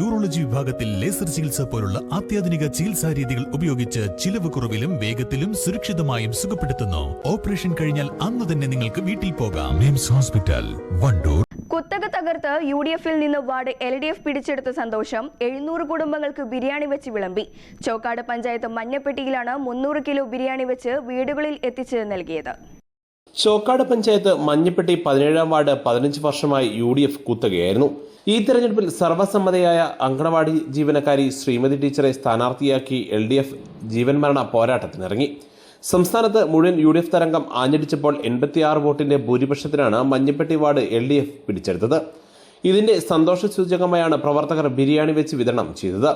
Urology വിഭാഗത്തിൽ laser ചികിത്സ പോലുള്ള അത്യാധുനിക ചികിത്സാ രീതികൾ ഉപയോഗിച്ച് ചിലവ് കുറവിലും വേഗത്തിലും സുരക്ഷിതമായും സുഖപ്പെടുത്തുന്നു. ഓപ്പറേഷൻ കഴിഞ്ഞാൽ അന്ന് തന്നെ നിങ്ങൾക്ക് വീട്ടിൽ പോകാം. മിംസ് ഹോസ്പിറ്റൽ വണ്ടൂർ. കുത്തക തകർത്ത് യു ഡി എഫിൽ നിന്ന് വാർഡ് എൽ ഡി എഫ് പിടിച്ചെടുത്ത സന്തോഷം എഴുന്നൂറ് കുടുംബങ്ങൾക്ക് ബിരിയാണി വെച്ച് വിളമ്പി. ചോക്കാട് പഞ്ചായത്ത് മഞ്ഞപ്പെട്ടിയിലാണ് മുന്നൂറ് കിലോ ബിരിയാണി വെച്ച് വീടുകളിൽ എത്തിച്ച് നൽകിയത്. ചോക്കാട് പഞ്ചായത്ത് മഞ്ഞപ്പെട്ടി പതിനേഴാം വാർഡ് പതിനഞ്ച് വർഷമായി യു ഡി എഫ് കുത്തകയായിരുന്നു. ഈ തെരഞ്ഞെടുപ്പിൽ സർവസമ്മതയായ അങ്കണവാടി ജീവനക്കാരി ശ്രീമതി ടീച്ചറെ സ്ഥാനാർത്ഥിയാക്കി എൽ ഡി എഫ് ജീവൻ മരണ പോരാട്ടത്തിനിറങ്ങി. സംസ്ഥാനത്ത് മുഴുവൻ യു ഡി എഫ് തരംഗം ആഞ്ഞടിച്ചപ്പോൾ എൺപത്തിയാറ് വോട്ടിന്റെ ഭൂരിപക്ഷത്തിനാണ് Manjappetti ward L D F പിടിച്ചെടുത്തത്. ഇതിന്റെ സന്തോഷ സൂചകമായാണ് പ്രവർത്തകർ ബിരിയാണി വെച്ച് വിതരണം ചെയ്തത്.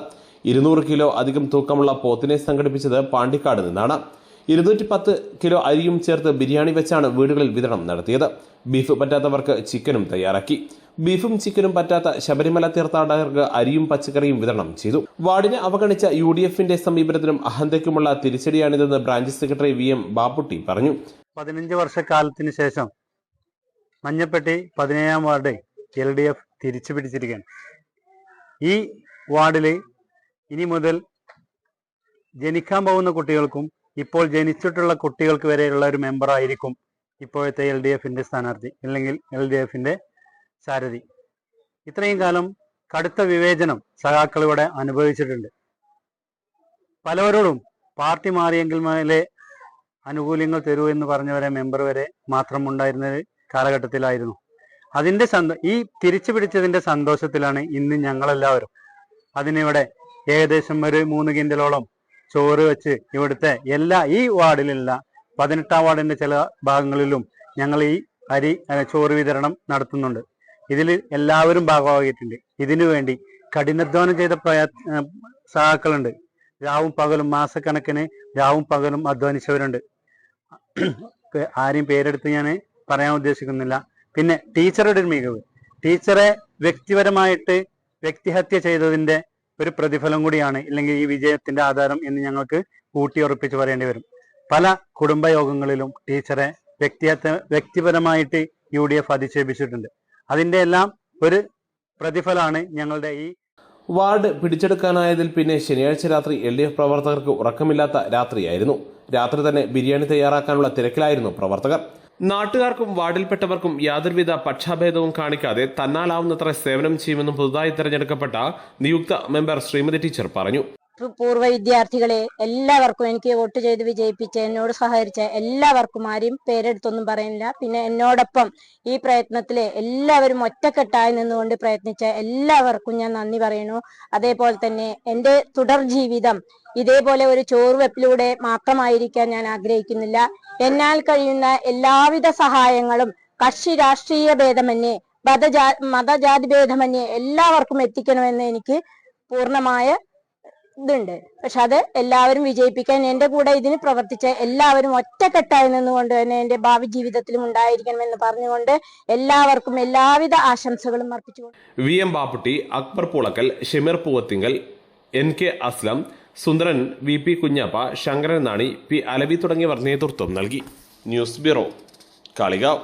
ഇരുന്നൂറ് കിലോ അധികം തൂക്കമുള്ള പോത്തിനെ സംഘടിപ്പിച്ചത് പാണ്ടിക്കാട് നിന്നാണ്. ഇരുന്നൂറ്റി പത്ത് കിലോ അരിയും ചേർത്ത് ബിരിയാണി വെച്ചാണ് വീടുകളിൽ വിതരണം നടത്തിയത്. ബീഫ് പറ്റാത്തവർക്ക് ചിക്കനും തയ്യാറാക്കി. ബീഫും ചിക്കനും പറ്റാത്ത ശബരിമല തീർത്ഥാടകർക്ക് അരിയും പച്ചക്കറിയും വിതരണം ചെയ്തു. വാർഡിനെ അവഗണിച്ച യു ഡി എഫിന്റെ സമീപനത്തിനും അഹന്തയ്ക്കുമുള്ള തിരിച്ചടിയാണിതെന്ന് branch secretary V M Bapputty പറഞ്ഞു. പതിനഞ്ച് വർഷക്കാലത്തിന് ശേഷം മഞ്ഞപ്പെട്ടി പതിനേഴാം വാർഡ് എൽ ഡി എഫ് തിരിച്ചു പിടിച്ചിരിക്കുകയാണ് ഈ വാർഡിൽ ഇനി മുതൽ ജനിക്കാൻ പോകുന്ന കുട്ടികൾക്കും ഇപ്പോൾ ജനിച്ചിട്ടുള്ള കുട്ടികൾക്ക് വരെയുള്ള ഒരു മെമ്പർ ആയിരിക്കും ഇപ്പോഴത്തെ എൽ ഡി എഫിന്റെ സ്ഥാനാർത്ഥി അല്ലെങ്കിൽ എൽ ഡി എഫിന്റെ സാരഥി. ഇത്രയും കാലം കടുത്ത വിവേചനം സഖാക്കൾ ഇവിടെ അനുഭവിച്ചിട്ടുണ്ട്. പലവരോടും പാർട്ടി മാറിയെങ്കിൽ മേലെ ആനുകൂല്യങ്ങൾ തരൂ എന്ന് പറഞ്ഞവരെ മെമ്പർ വരെ മാത്രം ഉണ്ടായിരുന്ന കാലഘട്ടത്തിലായിരുന്നു. അതിന്റെ സന്തോ ഈ തിരിച്ചു പിടിച്ചതിന്റെ സന്തോഷത്തിലാണ് ഇന്ന് ഞങ്ങളെല്ലാവരും. അതിനിവിടെ ഏകദേശം ഒരു മൂന്ന് കിൻഡലോളം ചോറ് വെച്ച് ഇവിടുത്തെ എല്ലാ ഈ വാർഡിലുള്ള പതിനെട്ടാം വാർഡിന്റെ ചില ഭാഗങ്ങളിലും ഞങ്ങൾ ഈ അരി ചോറ് വിതരണം നടത്തുന്നുണ്ട്. ഇതിൽ എല്ലാവരും ഭാഗമാകിയിട്ടുണ്ട് ഇതിനു വേണ്ടി കഠിനാധ്വാനം ചെയ്ത പ്രയാ സഹാക്കളുണ്ട്. രാവും പകലും മാസക്കണക്കിന് രാവും പകലും അധ്വാനിച്ചവരുണ്ട്. ആരെയും പേരെടുത്ത് ഞാൻ പറയാൻ ഉദ്ദേശിക്കുന്നില്ല. പിന്നെ ടീച്ചറുടെ ഒരു മികവ്. ടീച്ചറെ വ്യക്തിപരമായിട്ട് വ്യക്തിഹത്യ ചെയ്തതിന്റെ ഒരു പ്രതിഫലം കൂടിയാണ് ഇല്ലെങ്കിൽ ഈ വിജയത്തിന്റെ ആധാരം എന്ന് ഞങ്ങൾക്ക് ഊട്ടിയുറപ്പിച്ച് പറയേണ്ടി വരും. പല കുടുംബയോഗങ്ങളിലും ടീച്ചറെ വ്യക്തി വ്യക്തിപരമായിട്ട് യു ഡി എഫ് അധിക്ഷേപിച്ചിട്ടുണ്ട്. അതിന്റെ എല്ലാം ഒരു പ്രതിഫലമാണ് ഞങ്ങളുടെ ഈ വാർഡ് പിടിച്ചെടുക്കാനായതിൽ പിന്നെ ശനിയാഴ്ച രാത്രി എൽ ഡി എഫ് പ്രവർത്തകർക്ക് ഉറക്കമില്ലാത്ത രാത്രിയായിരുന്നു. രാത്രി തന്നെ ബിരിയാണി തയ്യാറാക്കാനുള്ള തിരക്കിലായിരുന്നു പ്രവർത്തകർ. നാട്ടുകാർക്കും വാർഡിൽപ്പെട്ടവർക്കും യാതൊരുവിധ പക്ഷാഭേദവും കാണിക്കാതെ തന്നാലാവുന്നത്ര സേവനം ചെയ്യുമെന്നും പുതുതായി തെരഞ്ഞെടുക്കപ്പെട്ട നിയുക്ത മെമ്പർ ശ്രീമതി ടീച്ചർ പറഞ്ഞു പൂർവ വിദ്യാർത്ഥികളെ എല്ലാവർക്കും എനിക്ക് വോട്ട് ചെയ്ത് വിജയിപ്പിച്ച എന്നോട് സഹകരിച്ച എല്ലാവർക്കും ആരെയും പേരെടുത്തൊന്നും പറയുന്നില്ല. പിന്നെ എന്നോടൊപ്പം ഈ പ്രയത്നത്തിലെ എല്ലാവരും ഒറ്റക്കെട്ടായി നിന്നുകൊണ്ട് പ്രയത്നിച്ച എല്ലാവർക്കും ഞാൻ നന്ദി പറയുന്നു. അതേപോലെ തന്നെ എന്റെ തുടർ ജീവിതം ഇതേപോലെ ഒരു ചോറുവെപ്പിലൂടെ മാത്രമായിരിക്കാൻ ഞാൻ ആഗ്രഹിക്കുന്നില്ല. എന്നാൽ കഴിയുന്ന എല്ലാവിധ സഹായങ്ങളും കക്ഷി രാഷ്ട്രീയ ഭേദമന്യേ മതജാ മതജാതി ഭേദമന്യേ എല്ലാവർക്കും എത്തിക്കണമെന്ന് എനിക്ക് പൂർണമായ ഇതുണ്ട്. പക്ഷെ അത് എല്ലാവരും വിജയിപ്പിക്കാൻ എന്റെ കൂടെ ഇതിന് പ്രവർത്തിച്ച എല്ലാവരും ഒറ്റക്കെട്ടായി നിന്നുകൊണ്ട് തന്നെ എന്റെ ഭാവി ജീവിതത്തിലും ഉണ്ടായിരിക്കണമെന്ന് പറഞ്ഞുകൊണ്ട് എല്ലാവർക്കും എല്ലാവിധ ആശംസകളും അർപ്പിച്ചുകൊണ്ട് V M Bapputty Akbar Poolakkal Shemeer Poovathinkal N K Aslam Sundaran V P Kunjappa Sankaran Nani P Alavi തുടങ്ങിയവർ നേതൃത്വം നൽകി. News bureau Kalikavu.